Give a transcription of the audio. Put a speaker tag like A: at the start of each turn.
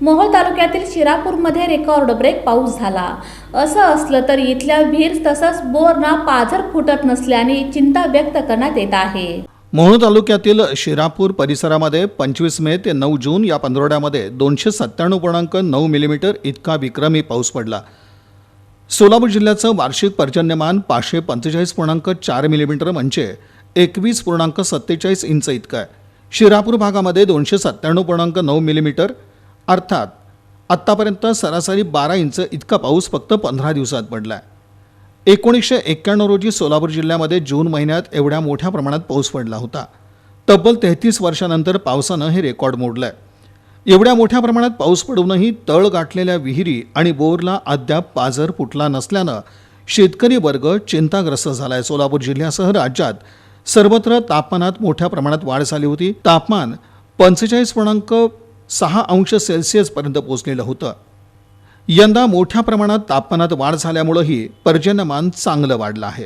A: मोहोळ तालुक्यातील शिरापूरमध्ये record break पाऊस झाला. असं असलं तरी इथल्या विहीर तसंच बोरना पाझर फुटत नसल्याने चिंता व्यक्त करण्यात येत आहे.
B: मोहोळ तालुक्यातील शिरापूर परिसरामध्ये पंचवीस मे ते नऊ जून या पंधरवड्यामध्ये दोनशे सत्त्याण्णव पूर्णांक नऊ मिलीमीटर इतका विक्रमी पाऊस पडला. सोलापूर जिल्ह्याचं वार्षिक पर्जन्यमान पाचशे पंचेचाळीस पूर्णांक चार मिलीमीटर म्हणजे एकवीस पूर्णांक सत्तेचाळीस इंच इतकं आहे. शिरापूर भागामध्ये दोनशे सत्त्याण्णव पूर्णांक नऊ मिलीमीटर अर्थात आत्तापर्यंत सरासरी बारा इंच इतका पाऊस फक्त पंधरा दिवसात पडला आहे एकोणीसशे एक्क्याण्णव रोजी सोलापूर जिल्ह्यामध्ये जून महिन्यात एवढ्या मोठ्या प्रमाणात पाऊस पडला होता. तब्बल तेहतीस वर्षानंतर पावसानं हे रेकॉर्ड मोडलं आहे एवढ्या मोठ्या प्रमाणात पाऊस पडूनही तळ गाठलेल्या विहिरी आणि बोरला अद्याप पाजर फुटला नसल्यानं शेतकरी वर्ग चिंताग्रस्त झाला आहे सोलापूर जिल्ह्यासह राज्यात सर्वत्र तापमानात मोठ्या प्रमाणात वाढ झाली होती. तापमान पंचेचाळीस पूर्णांक सहा अंश सेल्सिअसपर्यंत पोहोचलेलं होतं. यंदा मोठ्या प्रमाणात तापमानात वाढ झाल्यामुळंही पर्जन्यमान चांगलं वाढलं आहे.